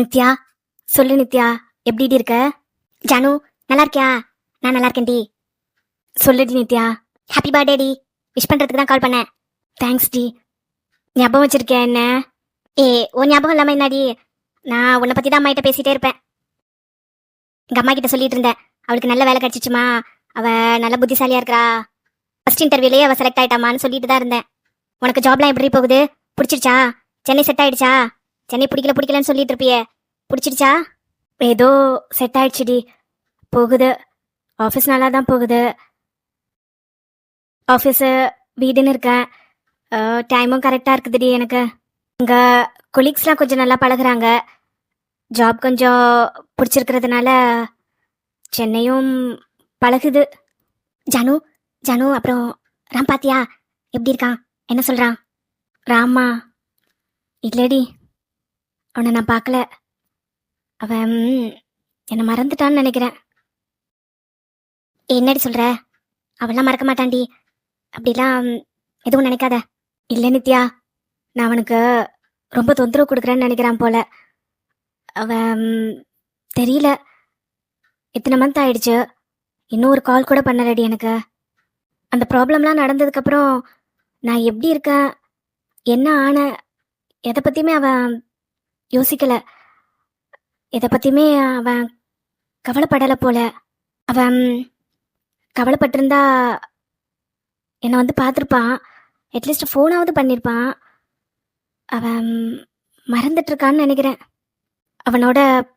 நித்யா சொல்லு நித்யா எப்படி இருக்க? ஜானு நல்லா இருக்கியா? நான் நல்லா இருக்கேன் டி சொல்லுடி நித்யா. ஹாப்பி பர்த்டே டி. விஷ் பண்றதுக்கு தான் கால் பண்ணேன். தேங்க்ஸ் டி. ஞாபகம் வச்சிருக்கேன் என்ன? ஏ ஓ ஞாபகம் இல்லாம என்னடி? நான் உன்னை பத்தி தான் அம்மாகிட்ட பேசிட்டே இருப்பேன். எங்க அம்மா கிட்ட சொல்லிட்டு இருந்தேன். அவளுக்கு நல்ல வேலை கிடச்சிச்சுமா. அவ நல்ல புத்திசாலியா இருக்கிறா. ஃபர்ஸ்ட் இன்டர்வியூலேயே அவ செலக்ட் ஆகிட்டாமான்னு சொல்லிட்டு தான் இருந்தேன். உனக்கு ஜாப்லாம் எப்படி போகுது? பிடிச்சிருச்சா? சென்னை செட் ஆயிடுச்சா? சென்னை பிடிக்கல பிடிக்கலன்னு சொல்லிட்டு இருப்பிய. பிடிச்சிடுச்சா? ஏதோ செட் ஆயிடுச்சுடி. போகுது. ஆஃபீஸ் நல்லா தான் போகுது ஆஃபீஸு வீடுன்னு இருக்கேன். டைமும் கரெக்டாக இருக்குதுடி எனக்கு. இங்கே கொலீக்ஸ்லாம் கொஞ்சம் நல்லா பழகுறாங்க. ஜாப் கொஞ்சம் பிடிச்சிருக்கிறதுனால சென்னையும் பழகுது. ஜானு ஜானு அப்புறம் ராம் பாத்தியா? எப்படி இருக்கான்? என்ன சொல்கிறான் ராமா? இல்லடி. அவனை நான் பார்க்கல. அவன் என்னை மறந்துட்டான்னு நினைக்கிறேன். என்னடி சொல்ற? அவெல்லாம் மறக்க மாட்டான்டி. அப்படிலாம் எதுவும் நினைக்காத. இல்லை நித்யா. நான் அவனுக்கு ரொம்ப தொந்தரவு கொடுக்குறேன்னு நினைக்கிறான் போல. அவன் தெரியல. இத்தனை மந்த் ஆயிடுச்சு. இன்னும் ஒரு கால் கூட பண்ணலடி எனக்கு. அந்த ப்ராப்ளம்லாம் நடந்ததுக்கப்புறம் நான் எப்படி இருக்கேன்? என்ன ஆன? எதை பற்றியுமே அவன் யோசிக்கல. எதை பற்றியுமே அவன் கவலைப்படலை போல. அவன் கவலைப்பட்டிருந்தா என்னை வந்து பார்த்துருப்பான். அட்லீஸ்ட் ஃபோனாவது பண்ணியிருப்பான் அவன் மறந்துட்டுருக்கான்னு நினைக்கிறேன். அவனோட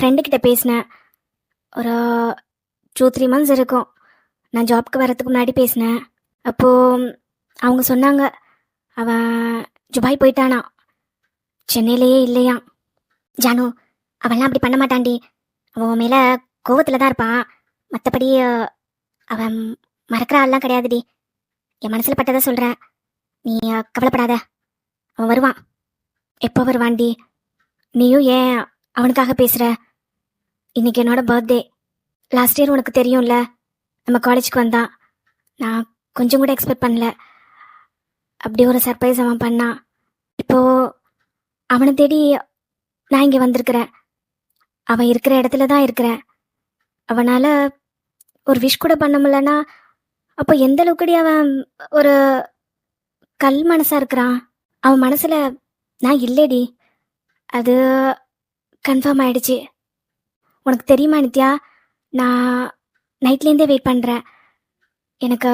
ஃப்ரெண்டுக்கிட்ட பேசினேன். ஒரு டூ த்ரீ மந்த்ஸ் இருக்கும். நான் ஜாப்க்கு வர்றதுக்கு முன்னாடி பேசினேன். அப்போது அவங்க சொன்னாங்க. அவன் துபாய் போயிட்டானா சென்னையிலேயே இல்லையாம். ஜானு அவெல்லாம் அப்படி பண்ண மாட்டான்டி. அவன் உன் மேலே கோவத்தில் தான் இருப்பான். மற்றபடி அவன் மறக்கிற ஆள்லாம் கிடையாதுடி. என் மனசில் பட்டதை சொல்கிறேன் நீ கவலைப்படாத. அவன் வருவான். எப்போ வருவான்டி? நீயும் ஏன் அவனுக்காக பேசுகிற இன்னைக்கு என்னோட பர்த்டே. லாஸ்ட் இயர் உனக்கு தெரியும்ல. நம்ம காலேஜுக்கு வந்தான். நான் கொஞ்சம் கூட எக்ஸ்பெக்ட் பண்ணல. அப்படி ஒரு சர்ப்ரைஸ் அவன் பண்ணான். அவனை தேடி நான் இங்கே வந்திருக்கிறேன். அவன் இருக்கிற இடத்துல தான் இருக்கிறேன். அவனால் ஒரு விஷ் கூட பண்ண முடியலன்னா அப்போ எந்த அளவுக்குடி அவன் ஒரு கல் மனசாக இருக்கிறான்? அவன் மனசில் நான் இல்லைடி. அது கன்ஃபார்ம் ஆயிடுச்சு. உனக்கு தெரியுமா நித்யா? நான் நைட்லேருந்தே வெயிட் பண்ணுறேன் எனக்கு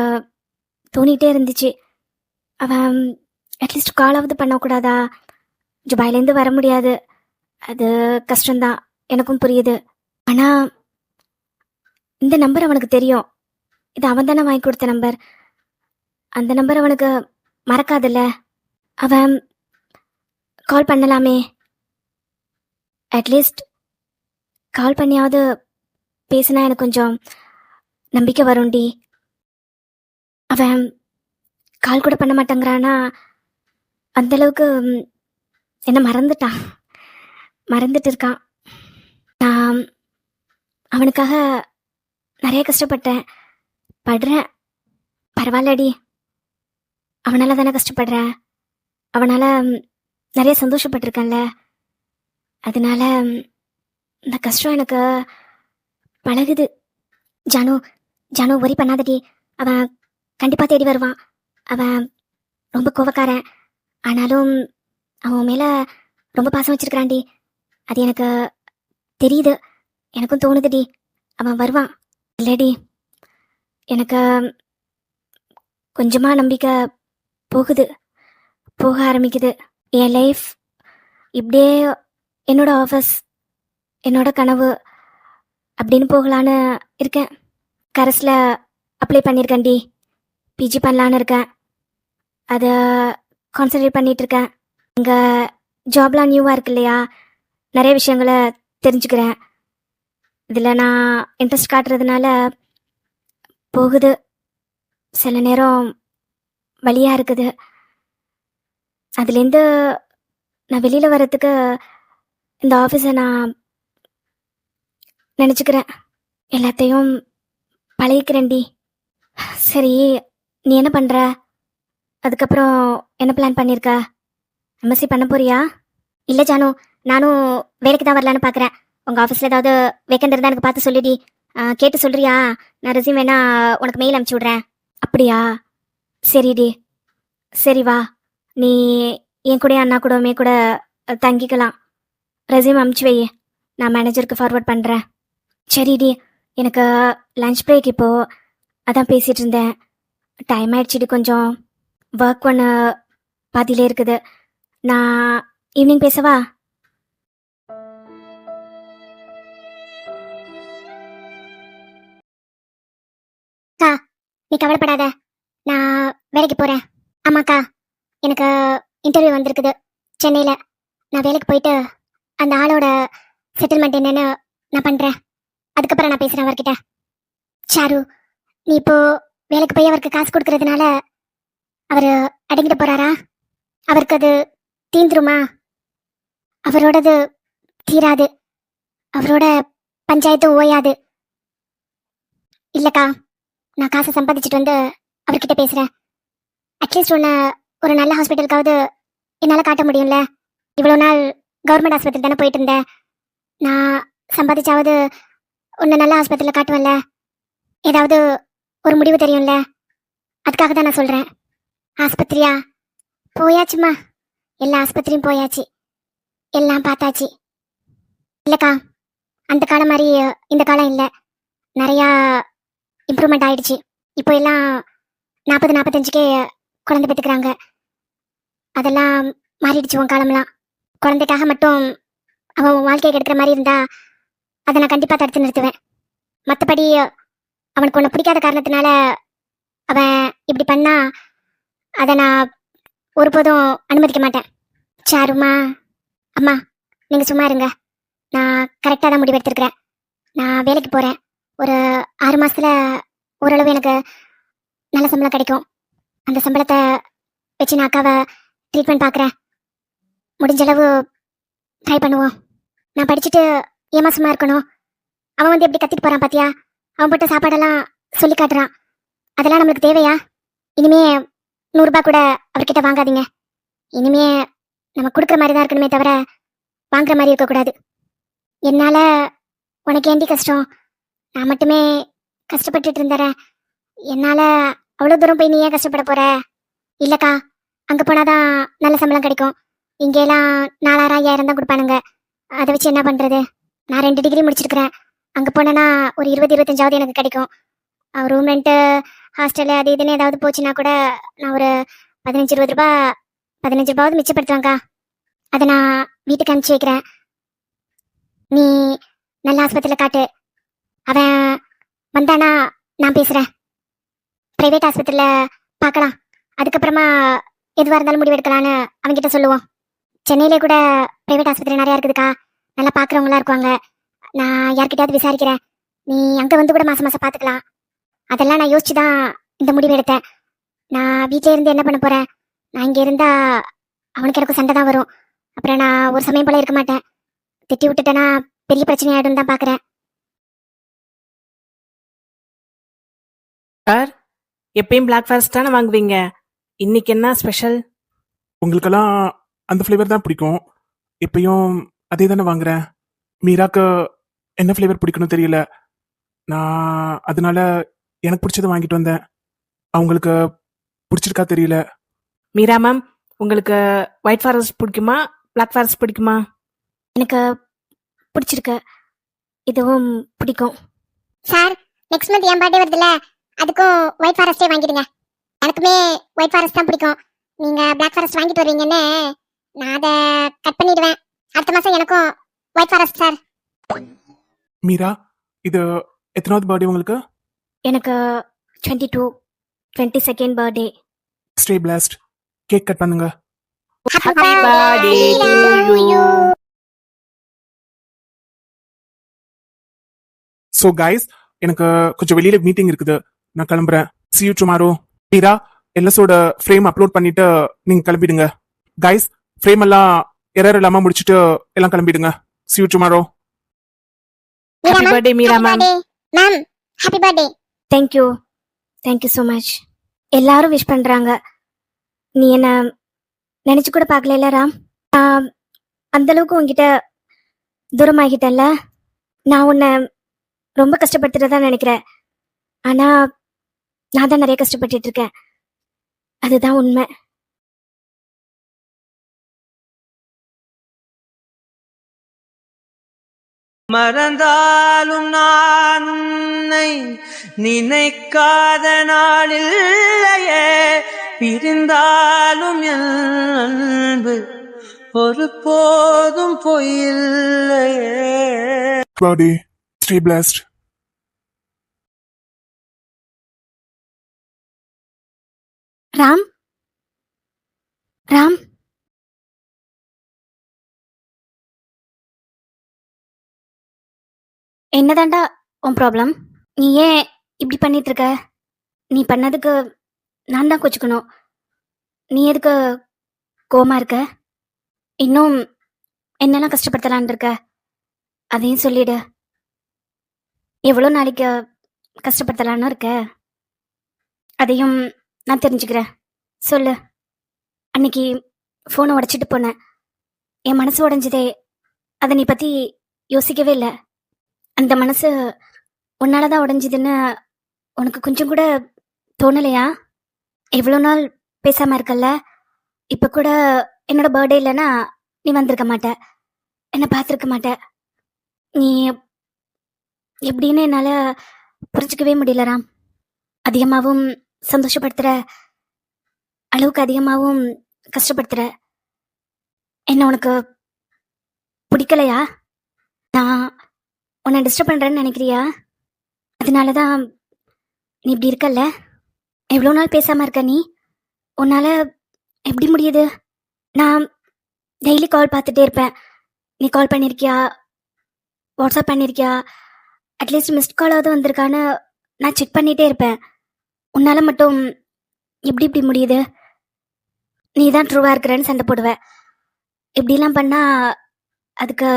தோணிகிட்டே இருந்துச்சு. அவன் அட்லீஸ்ட் காலாவது பண்ணக்கூடாதா? துபாயிலேருந்து வர முடியாது. அது கஷ்டம்தான். எனக்கும் புரியுது. ஆனால் இந்த நம்பர் அவனுக்கு தெரியும். இது அவன் தானே வாங்கி கொடுத்த நம்பர். அந்த நம்பர் அவனுக்கு மறக்காதுல்ல. அவன் கால் பண்ணலாமே. அட்லீஸ்ட் கால் பண்ணியாவது பேசினா எனக்கு கொஞ்சம் நம்பிக்கை வரும்டி. அவன் கால் கூட பண்ண மாட்டேங்கிறானா? அந்தளவுக்கு என்ன மறந்துட்டான். மறந்துட்டு இருக்கான் நான் அவனுக்காக நிறைய கஷ்டப்பட்டேன். படுறேன். பரவாயில்லடி. அவனால் தானே கஷ்டப்படுறேன். அவனால் நிறைய சந்தோஷப்பட்டிருக்கேன்ல. அதனால இந்த கஷ்டம் எனக்கு பழகுது. ஜானு ஜானு ஒரி பண்ணாதடி. அவன் கண்டிப்பாக தேடி வருவான். அவன் ரொம்ப கோவக்காரன். ஆனாலும் அவன் மேலே ரொம்ப பாசம் வச்சிருக்கிறான்டி. அது எனக்கு தெரியுது. எனக்கும் தோணுதுடி. அவன் வருவான். இல்லடி. எனக்கு கொஞ்சமாக நம்பிக்கை போகுது. போக ஆரம்பிக்குது. என் லைஃப் இப்படியே என்னோட ஆஃபீஸ் என்னோட கனவு அப்படின்னு போகலான்னு இருக்கேன். கரஸில் அப்ளை பண்ணியிருக்கேன்டி பிஜி பண்ணலான்னு இருக்கேன். அதை கான்சன்ட்ரேட் பண்ணிகிட்ருக்கேன் இங்கே ஜாப்லாம் நியூவாக இருக்கு இல்லையா? நிறைய விஷயங்களை தெரிஞ்சுக்கிறேன். இதில் நான் இன்ட்ரெஸ்ட் காட்டுறதுனால போகுது. சில நேரம் வழியாக இருக்குது. அதுலேருந்து நான் வெளியில் வர்றதுக்கு இந்த ஆஃபீஸை நான் நினச்சிக்கிறேன். எல்லாத்தையும் பழகிக்கிறேன்டி சரி நீ என்ன பண்ணுற அதுக்கப்புறம் என்ன பிளான் பண்ணியிருக்க எம்எஸ்சி பண்ண போறியா? இல்லை ஜானு நானும் வேலைக்கு தான் வரலான்னு பார்க்குறேன் உங்கள் ஆஃபீஸில் ஏதாவது வேக்கண்ட் இருந்தால் எனக்கு பார்த்து சொல்லிடி. கேட்டு சொல்றியா? நான் ரெசியூம் வேணா உனக்கு மெயில் அனுப்பிச்சி விட்றேன். அப்படியா? சரிடி. சரி வா. நீ என் கூட அண்ணா கூடவுமே கூட தங்கிக்கலாம். ரெசியூம் அனுப்பிச்சி வை. நான் மேனேஜருக்கு ஃபார்வர்ட் பண்ணுறேன் சரிடி. எனக்கு லஞ்ச் பிரேக் இப்போ. அதான் பேசிகிட்டு இருந்தேன். டைம் ஆயிடுச்சுடி கொஞ்சம். ஒர்க் ஒன்று பாதியிலே இருக்குது. நான் ஈவினிங் பேசவா? அக்கா நீ கவலைப்படாத. நான் வேலைக்கு போறேன். ஆமாக்கா எனக்கு இன்டர்வியூ வந்திருக்குது. சென்னையில். நான் வேலைக்கு போயிட்டு அந்த ஆளோட செட்டில்மெண்ட் என்னன்னு நான் பண்ணுறேன் அதுக்கப்புறம் நான் பேசுகிறேன் அவர்கிட்ட. சாரு நீ இப்போ வேலைக்கு போய் அவருக்கு காசு கொடுக்கறதுனால அவர் அடங்கிட்டு போகிறாரா அவருக்கு அது தீந்துருமா? அவரோடது தீராது. அவரோட பஞ்சாயத்து ஓயாது. இல்லக்கா நான் காசை சம்பாதிச்சுட்டு வந்து அவர்கிட்ட பேசுறேன். அட்லீஸ்ட் உன்னை ஒரு நல்ல ஹாஸ்பிட்டலுக்காவது என்னால் காட்ட முடியும்ல? இவ்வளோ நாள் கவர்மெண்ட் ஆஸ்பத்திரி தானே போயிட்டு இருந்தேன். நான் சம்பாதிச்சாவது உன்னை நல்ல ஆஸ்பத்திரியில் காட்டுவேன்ல? ஏதாவது ஒரு முடிவு தெரியும்ல? அதுக்காக தான் நான் சொல்கிறேன் ஆஸ்பத்திரியா? போயாச்சுமா. எல்லா ஆஸ்பத்திரியும் போயாச்சு. எல்லாம் பார்த்தாச்சு. இல்லைக்கா அந்த காலம் மாதிரி இந்த காலம் இல்லை. நிறையா இம்ப்ரூவ்மெண்ட் ஆயிடுச்சு. இப்போ எல்லாம் நாற்பது நாற்பத்தஞ்சுக்கே குழந்தை பெற்றுக்கிறாங்க. அதெல்லாம் மாறிடுச்சு உன் காலம்லாம் குழந்தைக்காக மட்டும் அவன் வாழ்க்கையை கெடுக்கிற மாதிரி இருந்தா அதை நான் கண்டிப்பாக தடுத்து நிறுத்துவேன். மற்றபடி அவனுக்கு ஒன்று பிடிக்காத காரணத்தினால அவன் இப்படி பண்ணா அதை நான் ஒருபோதும் அனுமதிக்க மாட்டேன். சாருமா அம்மா நீங்கள் சும்மா இருங்க. நான் கரெக்டாக தான் முடிவெடுத்திருக்கிறேன் நான் வேலைக்கு போகிறேன் ஒரு ஆறு மாசத்துல ஓரளவு எனக்கு நல்ல சம்பளம் கிடைக்கும். அந்த சம்பளத்தை வச்சு நான் அக்காவை ட்ரீட்மெண்ட் பார்க்குறேன் முடிஞ்ச அளவு ட்ரை பண்ணுவோம். நான் படிச்சுட்டு ஏமா சும்மா இருக்கணும். அவன் வந்து எப்படி கத்திட்டு போறான் பாத்தியா? அவன் போட்ட சாப்பாடெல்லாம் சொல்லி காட்டுறான். அதெல்லாம் நம்மளுக்கு தேவையா? இனிமே நூறுரூபா கூட அவர்கிட்ட வாங்காதீங்க. இனிமே நம்ம கொடுக்குற மாதிரி தான் இருக்கணுமே தவிர வாங்குற மாதிரி இருக்கக்கூடாது. என்னால் உனக்கு ஏண்டி கஷ்டம்? நான் மட்டுமே கஷ்டப்பட்டுட்டு இருந்தறேன் என்னால் அவ்வளோ தூரம் போய் நீ ஏன் கஷ்டப்பட போகிற இல்லைக்கா அங்கே போனால் தான் நல்ல சம்பளம் கிடைக்கும். இங்கேலாம் நாலாயிரம் ஐயாயிரம் தான் கொடுப்பானுங்க. அதை வச்சு என்ன பண்ணுறது நான் ரெண்டு டிகிரி முடிச்சிருக்கிறேன். அங்கே போனேன்னா ஒரு இருபது இருபத்தஞ்சாவது எனக்கு கிடைக்கும். ரூம் ரெண்ட்டு ஹாஸ்டலு அது இதுன்னு ஏதாவது போச்சுன்னா கூட நான் ஒரு பதினஞ்சு இருபது ரூபா பதினஞ்சு ரூபாவது மிச்சப்படுத்துவேங்க்கா அதை நான் வீட்டுக்கு அனுப்பிச்சி வைக்கிறேன். நீ நல்ல ஆஸ்பத்திரியில் காட்டு. அவன் வந்தானா நான் பேசுகிறேன் ப்ரைவேட் ஆஸ்பத்திரியில் பார்க்கலாம். அதுக்கப்புறமா எதுவாக இருந்தாலும் முடிவெடுக்கலான்னு அவன்கிட்ட சொல்லுவோம். சென்னையிலே கூட ப்ரைவேட் ஆஸ்பத்திரி நிறையா இருக்குதுக்கா. நல்லா பார்க்குறவங்களா இருக்குவாங்க நான் யார்கிட்டயாவது விசாரிக்கிறேன். நீ அங்கே வந்து கூட மாதம் மாதம் பார்த்துக்கலாம். அதெல்லாம் நான் யோசிச்சு தான் இந்த முடிவு எடுத்தேன். நான் வீட்டிலே இருந்து என்ன பண்ண போறேன்? நான் இங்கே இருந்தா அவனுக்கு எனக்கு சண்டை தான் வரும். அப்புறம் நான் ஒரு சமயம் போல இருக்க மாட்டேன். திட்டி விட்டுட்டேன்னா பெரிய பிரச்சனை ஆயிடும் தான் பார்க்குறேன் சார் எப்பயும் பிளாக் ஃபாரஸ்ட் தானே வாங்குவீங்க? இன்னைக்கு என்ன ஸ்பெஷல் உங்களுக்கெல்லாம் அந்த ஃப்ளேவர் தான் பிடிக்கும். எப்பயும் அதே தானே வாங்குறேன். மீராக்கு என்ன ஃப்ளேவர் பிடிக்கணும் தெரியல. நான் அதனால எனக்கு பிடிச்சதை வாங்கிட்டு வந்தேன். அவங்களுக்கு பிடிச்சிருக்கா தெரியல. மீரா மேம் உங்களுக்கு ஒயிட் ஃபாரஸ்ட் பிடிக்குமா? பிளாக் ஃபாரஸ்ட் பிடிக்குமா? எனக்கு பிடிச்சிருக்கு. இதுவும் பிடிக்கும். சார் நெக்ஸ்ட் மந்த் என் பர்த்டே வருதுல்ல அதுக்கும் ஒயிட் ஃபாரஸ்டே வாங்கிடுங்க. எனக்குமே ஒயிட் ஃபாரஸ்ட் தான் பிடிக்கும். நீங்க பிளாக் ஃபாரஸ்ட் வாங்கிட்டு வருவீங்கன்னு நான் அதை கட் பண்ணிடுவேன். அடுத்த மாசம் எனக்கும் ஒயிட் ஃபாரஸ்ட் சார். மீரா இது எத்தனாவது பர்த்டே உங்களுக்கு? எனக்கு twenty two twenty second birthday stay blast cake cut பண்ணுங்க. Happy birthday to you. So guys எனக்கு கொஞ்சம் வெளியில மீட்டிங் இருக்குது. நான் கிளம்புறேன். See you tomorrow. மீரா எல்எஸோட ஃப்ரேம் அப்லோட் பண்ணிட்டு நீங்க கிளம்பிடுங்க. கைஸ் ஃப்ரேம் எல்லாம் எரர் இல்லாம முடிச்சிட்டு எல்லாம் கிளம்பிடுங்க. See you tomorrow. Happy birthday Meera ma'am ma'am happy birthday thank you thank you so much எல்லாரும் விஷ் பண்ணுறாங்க நீ என்ன நினச்சி கூட பார்க்கல ராம்? நான் அந்த அளவுக்கு உங்ககிட்ட தூரமாகிட்டல்ல நான் உன்னை ரொம்ப கஷ்டப்படுத்துறதா நினைக்கிறேன். ஆனால் நான் தான் நிறைய கஷ்டப்பட்டுட்டு இருக்கேன். அதுதான் உண்மை. மறந்தாலும் நான் உன்னை நினைக்காத நாளில்லையே பிரிந்தாலும் என் அன்பு ஒரு போதும் பொய்யில்லையே பாடி ஸ்டே பிளாஸ்ட் ராம் ராம். என்னதாண்டா உன் ப்ராப்ளம் நீ ஏன் இப்படி பண்ணிட்டு இருக்க நீ பண்ணதுக்கு நான் தான் கொச்சுக்கணும். நீ எதுக்கு கோமா இருக்க? இன்னும் என்னெல்லாம் கஷ்டப்படுத்தலான் இருக்க? அதையும் சொல்லிடு. எவ்வளோ நாளைக்கு கஷ்டப்படுத்தலான்னு இருக்க? அதையும் நான் தெரிஞ்சுக்கிறேன். சொல்லு. அன்னைக்கு ஃபோனை உடைச்சிட்டு போனேன். என் மனசு உடஞ்சதே. அதை நீ பற்றி யோசிக்கவே இல்லை. அந்த மனசு உன்னால தான் உடஞ்சிதுன்னு உனக்கு கொஞ்சம் கூட தோணலையா? எவ்வளோ நாள் பேசாமல் இருக்கல்ல? இப்போ கூட என்னோட பர்த்டே இல்லைன்னா நீ வந்திருக்க மாட்ட. என்னை பார்த்துருக்க மாட்ட. நீ எப்படின்னு என்னால் புரிஞ்சிக்கவே முடியல ராம். அதிகமாகவும் சந்தோஷப்படுத்துகிற அளவுக்கு அதிகமாகவும் கஷ்டப்படுத்துகிற என்ன உனக்கு பிடிக்கலையா? நான் உன்னை டிஸ்டர்ப் பண்ணுறேன்னு நினைக்கிறியா? அதனால தான் நீ இப்படி இருக்கல்ல? எவ்வளோ நாள் பேசாமல் இருக்க நீ? உன்னால் எப்படி முடியுது? நான் டெய்லி கால் பார்த்துட்டே இருப்பேன். நீ கால் பண்ணியிருக்கியா வாட்ஸ்அப் பண்ணியிருக்கியா அட்லீஸ்ட் மிஸ்ட் காலாவது வந்திருக்கான்னு நான் செக் பண்ணிகிட்டே இருப்பேன். உன்னால் மட்டும் எப்படி இப்படி முடியுது? நீ தான் ட்ரூவாக இருக்கிறேன்னு சண்டை போடுவேன் இப்படிலாம் பண்ணால் அதுக்கு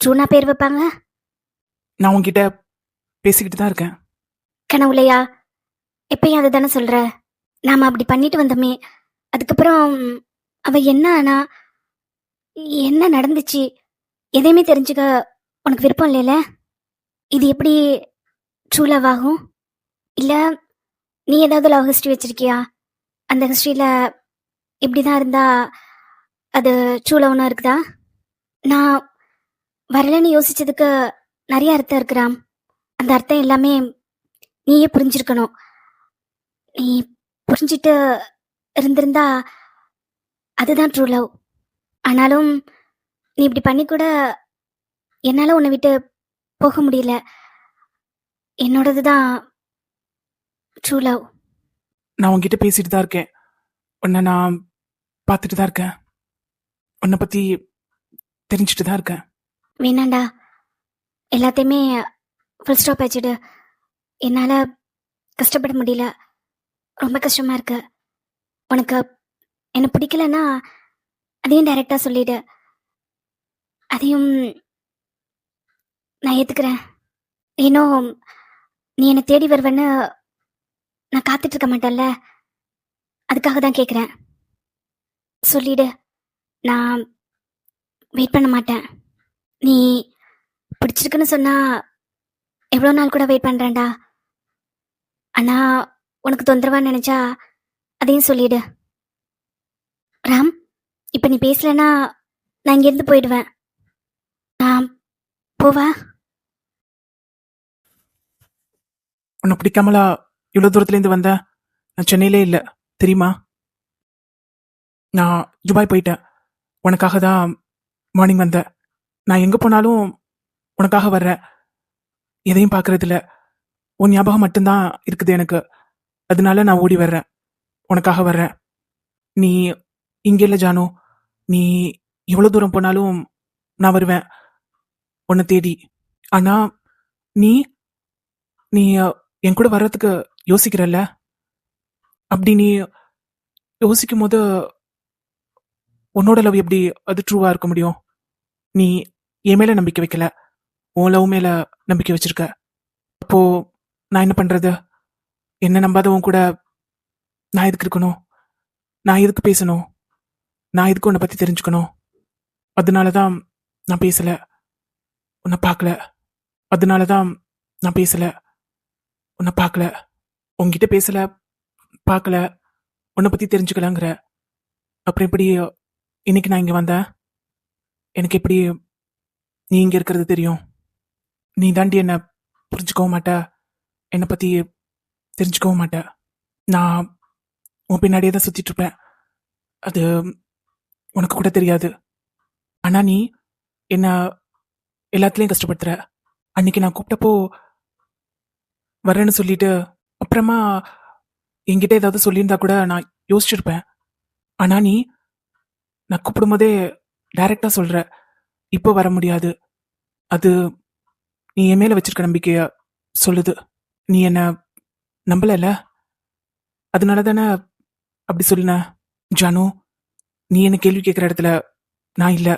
ட்ரூனா பேர் வைப்பாங்க? நான் உன்கிட்ட பேசிக்கிட்டு தான் இருக்கேன். கனவுலையா? எப்பயும் அதை தானே சொல்ற? நாம அப்படி பண்ணிட்டு வந்தோமே. அதுக்கப்புறம் அவ என்ன ஆனா என்ன நடந்துச்சு? எதையுமே தெரிஞ்சுக்க உனக்கு விருப்பம் இல்லைல்ல? இது எப்படி ட்ரூ லவ் ஆகும்? இல்லை நீ ஏதாவது லவ் ஹிஸ்ட்ரி வச்சிருக்கியா? அந்த ஹண்டஸ்ட்ரியில் இப்படி தான் இருந்தா அது ட்ரூ லவ்னா இருக்குதா? நான் வரலன்னு யோசிச்சதுக்கு நிறைய அர்த்தம் இருக்குறாம் அந்த அர்த்தம் எல்லாமே நீயே புரிஞ்சிருக்கணும். நீ புரிஞ்சிட்டு இருந்திருந்தா அதுதான் ட்ரூ லவ் ஆனாலும் நீ இப்படி பண்ணி கூட என்னால் உன்னை விட்டு போக முடியல. என்னோடது தான் ட்ரூ லவ் நான் உன்கிட்ட பேசிட்டு தான் இருக்கேன். உன்னை நான் பார்த்துட்டு தான் இருக்கேன். உன்னை பற்றி தெரிஞ்சுட்டு தான் இருக்கேன். வேணாண்டா. எல்லாத்தையுமே ஃபுல் ஸ்டாப் வச்சுடு என்னால் கஷ்டப்பட முடியல. ரொம்ப கஷ்டமாக இருக்கு. உனக்கு என்ன பிடிக்கலன்னா அதையும் டைரெக்டாக சொல்லிடு. அதையும் நான் ஏற்றுக்கிறேன் ஏன்னோ நீ என்னை தேடி வருவேன்னு நான் காத்துட்ருக்க மாட்டேன்ல. அதுக்காக தான் கேட்குறேன் சொல்லிடு. நான் வெயிட் பண்ண மாட்டேன். நீ பிடிச்சிருக்குன்னு சொன்னா எவ்வளோ நாள் கூட வெயிட் பண்ணுறேன்டா ஆனா உனக்கு தொந்தரவா நினைச்சா அதையும் சொல்லிடு. ராம் இப்போ நீ பேசலன்னா நான் இங்கேருந்து போயிடுவேன். நான் போவா? உன்னை பிடிக்காமலா இவ்வளோ தூரத்துலேருந்து வந்தேன் நான் சென்னையிலே இல்லை தெரியுமா? நான் துபாய் போயிட்டேன். உனக்காக தான் மார்னிங் வந்தேன். நான் எங்கே போனாலும் உனக்காக வர்றேன் எதையும் பார்க்கறதில்ல. உன் ஞாபகம் மட்டும்தான் இருக்குது எனக்கு. அதனால நான் ஓடி வர்றேன். உனக்காக வர்றேன். நீ இங்கே இல்லை ஜானு. நீ எவ்வளோ தூரம் போனாலும் நான் வருவேன். உன்னை தேடி. ஆனால் நீ நீ என் கூட வர்றதுக்கு யோசிக்கிறல்ல? அப்படி நீ யோசிக்கும் போது உன்னோட லவ் எப்படி அது ட்ரூவாக இருக்க முடியும்? நீ என் மேலே நம்பிக்கை வைக்கல. உன் லவ் மேல நம்பிக்கை வச்சிருக்க. அப்போ நான் என்ன பண்றது? என்ன நம்பாதவன் கூட நான் எதுக்கு இருக்கணும்? நான் எதுக்கு பேசணும்? நான் எதுக்கு உன்னை பத்தி தெரிஞ்சுக்கணும்? அதனால தான் நான் பேசல. உன்னை பார்க்கல. அதனால தான் நான் பேசல. உன்னை பார்க்கல. உன்கிட்ட பேசல பார்க்கல. உன்னை பத்தி தெரிஞ்சுக்கலாங்கிற. அப்புறம் எப்படி இன்னைக்கு நான் இங்க வந்தேன்? எனக்கு எப்படி நீ இங்க இருக்கிறது தெரியும்? நீ தாண்டி என்னை புரிஞ்சுக்கவும் மாட்ட. என்னை பற்றி தெரிஞ்சுக்கவும் மாட்ட. நான் உன் பின்னாடியே தான் சுற்றிட்டுருப்பேன் அது உனக்கு கூட தெரியாது. ஆனால் நீ என்னை எல்லாத்துலேயும் கஷ்டப்படுத்துற. அன்னைக்கு நான் கூப்பிட்டப்போ வரேன்னு சொல்லிட்டு அப்புறமா என்கிட்ட ஏதாவது சொல்லியிருந்தா கூட நான் யோசிச்சிருப்பேன். ஆனால் நீ நான் கூப்பிடும் போதே சொல்கிற இப்போ வர முடியாது. அது நீ என் மேல வச்சிருக்க நம்பிக்கைய சொல்லுது. நீ என்ன நம்பலல அதனால தானே அப்படி சொல்லின? ஜானு நீ என்ன கேள்வி கேட்குற இடத்துல நான் இல்லை.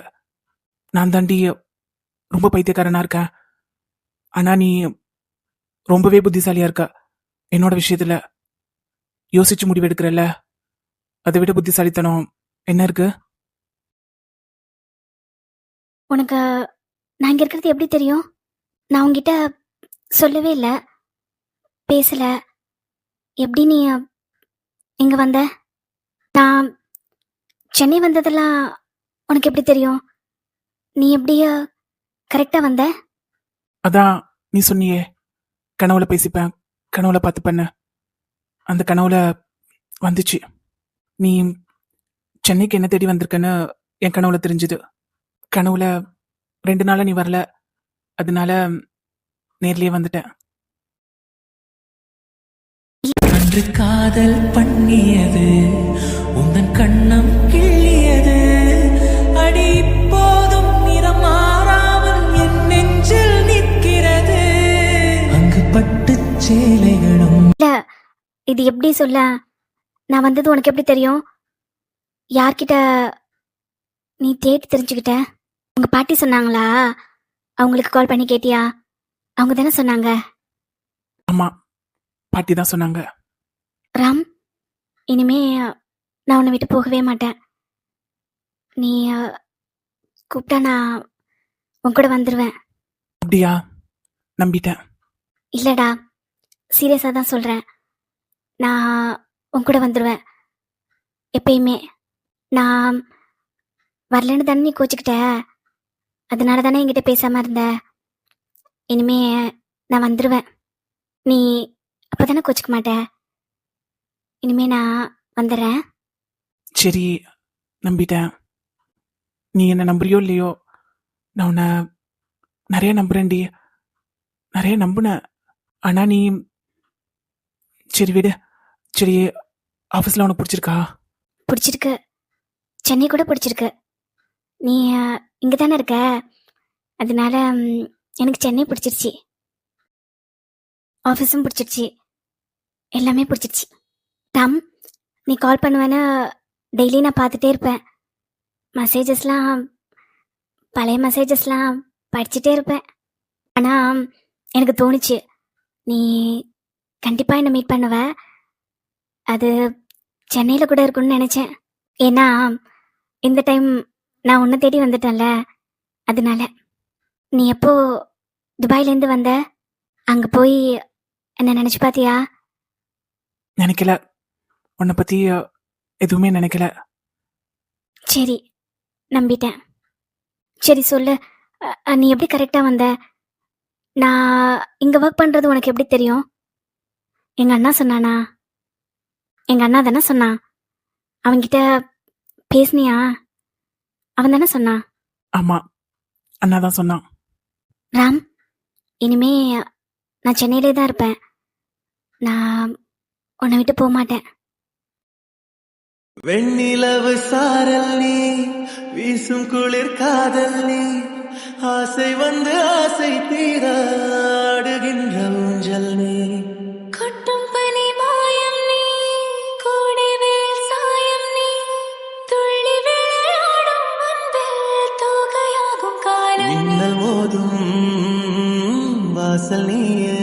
நான் தாண்டி ரொம்ப பைத்தியக்காரனா இருக்கேன். ஆனா நீ ரொம்பவே புத்திசாலியா இருக்க. என்னோட விஷயத்துல யோசிச்சு முடிவு எடுக்கிறல்ல அதை விட புத்திசாலித்தனம் என்ன இருக்கு? உனக்கு நான் இங்கே இருக்கிறது எப்படி தெரியும்? நான் உங்ககிட்ட சொல்லவே இல்லை. பேசலை. எப்படி நீ இங்கே வந்த? நான் சென்னை வந்ததெல்லாம் உனக்கு எப்படி தெரியும்? நீ எப்படி கரெக்டாக வந்த? அதான் நீ சொன்னியே கனவுல பேசிப்பேன் கனவுல பார்த்துப்பேன்னு. அந்த கனவுல வந்துச்சு. நீ சென்னைக்கு என்ன தேடி வந்திருக்கன்னு என் கனவுல தெரிஞ்சுது. கனவுல ரெண்டு நாளா நீ வரல. அதனால நேர்லயே வந்துட்டேன். அன்று காதல் பண்ணியது உந்தன் கண்ணம் கிள்ளியது. அடி இப்போதும் நிறம் மாறாமல் என் நெஞ்சில் நிற்கிறது. அங்கு பட்டுச் சேலைகளும். இல்லை இது எப்படி சொல்ல? நான் வந்தது உனக்கு எப்படி தெரியும்? யார்கிட்ட நீ தேடி தெரிஞ்சுக்கிட்ட? உங்கள் பாட்டி சொன்னாங்களா? அவங்களுக்கு கால் பண்ணி கேட்டியா? அவங்க தானே சொன்னாங்க. ஆமா பாட்டி தான் சொன்னாங்க. ராம் இனிமே நான் உன்னை விட்டு போகவே மாட்டேன். நீ கூப்பிட்டா நான் உன் கூட வந்துடுவேன் அப்படியா? நம்பிட்டேன். இல்லைடா சீரியஸாக தான் சொல்கிறேன் நான் உன் கூட வந்துடுவேன் எப்பயுமே. நான் வரலன்னு தானே நீ கோச்சிக்கிட்ட? அதனால தானே என்கிட்ட பேசாமல் இருந்த. இனிமே நான் வந்துடுவேன் நீ அப்போ தானே கோச்சிக்க மாட்ட. இனிமே நான் வந்துடுறேன் சரி நம்பிட்டேன். நீ என்ன நம்புறியோ இல்லையோ நான் உன்னை நிறைய நம்புறேன்டி. நிறைய நம்புனேன். ஆனா நீ சரி விடு. சரி ஆஃபீஸில் உனக்கு பிடிச்சிருக்கா? பிடிச்சிருக்கு. சென்னை கூட பிடிச்சிருக்கு. நீ இங்கே தானே இருக்க? அதனால எனக்கு சென்னை பிடிச்சிருச்சு. ஆஃபீஸும் பிடிச்சிருச்சு. எல்லாமே பிடிச்சிருச்சு. தம் நீ கால் பண்ணுவேன்னு டெய்லி நான் பார்த்துட்டே இருப்பேன். மெசேஜஸ்லாம் பழைய மெசேஜஸ்லாம் படிச்சுட்டே இருப்பேன். ஆனால் எனக்கு தோணுச்சு. நீ கண்டிப்பாக என்னை மீட் பண்ணுவ. அது சென்னையில் கூட இருக்கும்னு நினச்சேன். ஏன்னா இந்த டைம் நான் உன்னை தேடி வந்துட்டேன்ல. அதனால நீ எப்போ துபாயிலேருந்து வந்த? அங்கே போய் என்ன நினச்சி பார்த்தியா நினைக்கல. உன்னை அஹ், எதுவுமே நினைக்கல. சரி நம்பிட்டேன். சரி சொல்லு. நீ எப்படி கரெக்டாக வந்த? நான் இங்கே ஒர்க் பண்ணுறது உனக்கு எப்படி தெரியும்? எங்கள் அண்ணா சொன்னானா? எங்கள் அண்ணா தானே சொன்னான். அவன்கிட்ட பேசுனியா? அவன் தானே சொன்னான் ஆமா அண்ணா தான் சொன்னான். ராம் இனிமே நான் சென்னையிலே தான் இருப்பேன். நான் உன்னை விட்டு போக மாட்டேன். வெண்ணிலவு சாரல் நீ வீசும் குளிர் காதல் நீ ஆசை வந்து ஆசை தீர ஆடுகின்ற ஊஞ்சல் நீ. வாசல் நீயே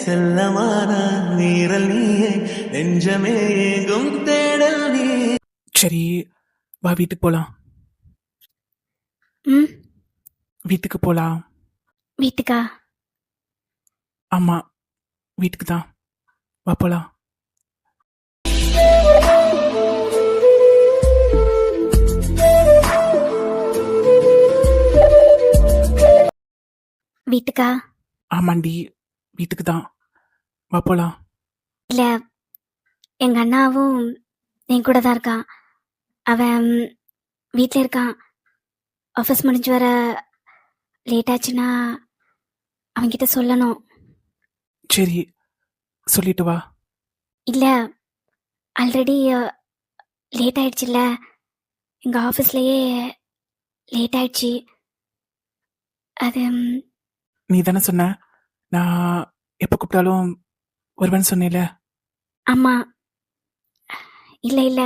செல்லமான நீரல் நீயே நெஞ்சமே ஏங்கும் தேடல் நீ சரி வா வீட்டுக்கு போலாம். ம்? வீட்டுக்கு போலாம். வீட்டுக்கா? ஆமா வீட்டுக்கு தான். வா போலாம். வீட்டுக்கா? ஆமாண்டி வீட்டுக்கு தான் வா போலாம். இல்ல எங்க அண்ணாவும் என் கூட தான் இருக்கான். அவன் வீட்டில் இருக்கான். ஆஃபீஸ் முடிஞ்சு வர லேட் ஆச்சுன்னா அவன்கிட்ட சொல்லணும். சரி சொல்லிட்டு வா. இல்ல ஆல்ரெடி லேட் ஆயிடுச்சுல்ல. எங்க ஆஃபீஸ்லயே லேட் ஆயிடுச்சு. அது நீ தானே சொன்ன? நான் எப்போ கூப்பிட்டாலும் வருவேன்னு சொன்னேல. ஆமா. இல்ல இல்ல.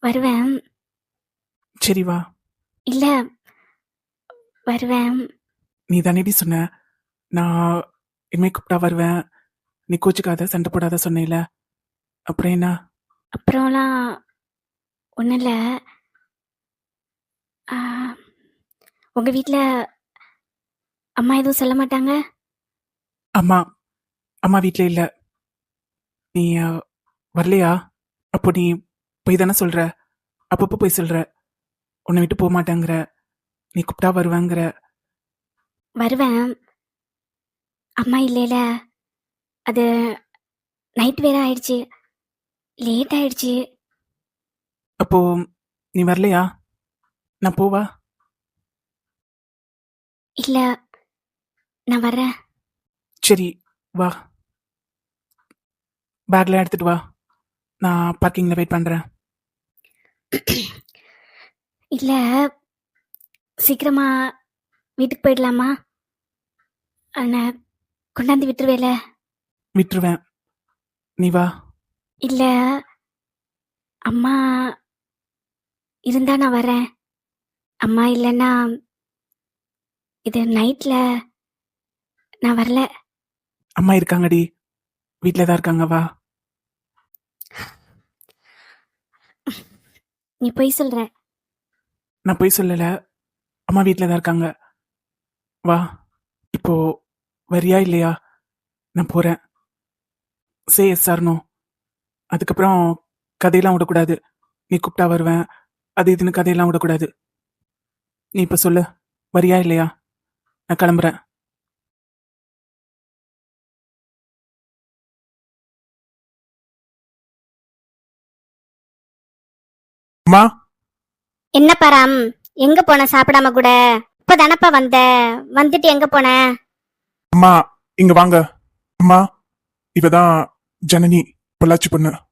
வருவேன். சரி வா. இல்ல. வருவேன். நீ தானேடி சொன்ன? நான் இனிமே கூப்பிட்டா வருவேன். நீ கோச்சுக்காத சண்டை போடாத சொன்னேல. அப்புறம் என்ன? அப்புறம்லாம் ஒன்றும் இல்லை உங்கள் வீட்டில் அம்மா எதுவும் சொல்ல மாட்டாங்க? அம்மா அம்மா வீட்டில் இல்லை. நீ வரலையா? அப்போ நீ போய் தானே சொல்ற? அப்பப்போ போய் சொல்ற. உன்னை விட்டு போக மாட்டேங்கிற. நீ கூப்பிட்டா வருவேங்கிற. வருவேன். அம்மா இல்லைல. அது நைட் வேற ஆயிடுச்சு. லேட் ஆயிடுச்சு. அப்போ நீ வரலையா? நான் போவா? இல்லை. நான் வர்றேன். சரி வா. பேக்ல எடுத்துட்டு வா. நான் பார்க்கிங்ல வெயிட் பண்றேன். இல்லை சீக்கிரமா வீட்டுக்கு போயிடலாமா? அவனை கொண்டாந்து விட்டுருவேல? விட்டுருவேன். நீ வா. இல்ல அம்மா இருந்தா நான் வரேன் அம்மா இல்லைன்னா இது நைட்ல நான் வரல. அம்மா இருக்காங்கடி. வீட்டில் தான் இருக்காங்க வா. நீ போய் சொல்ற. நான் போய் சொல்லல. அம்மா வீட்டில் தான் இருக்காங்க. வா. இப்போ வரியா இல்லையா? நான் போறேன். சே எஸ் சார்னோ அதுக்கப்புறம் கதையெல்லாம் விடக்கூடாது. நீ கூப்பிட்டா வருவேன். அது இதுன்னு கதையெல்லாம் விடக்கூடாது. நீ இப்போ சொல்லு. வரியா இல்லையா? நான் கிளம்புறேன். அம்மா? என்ன பராம்? எங்க போன? சாப்பிடாம கூட. இப்ப தானப்பா வந்த. வந்துட்டு எங்க போன? அம்மா இங்க வாங்க. அம்மா இவதான் ஜனனி பொள்ளாச்சி பொண்ணு.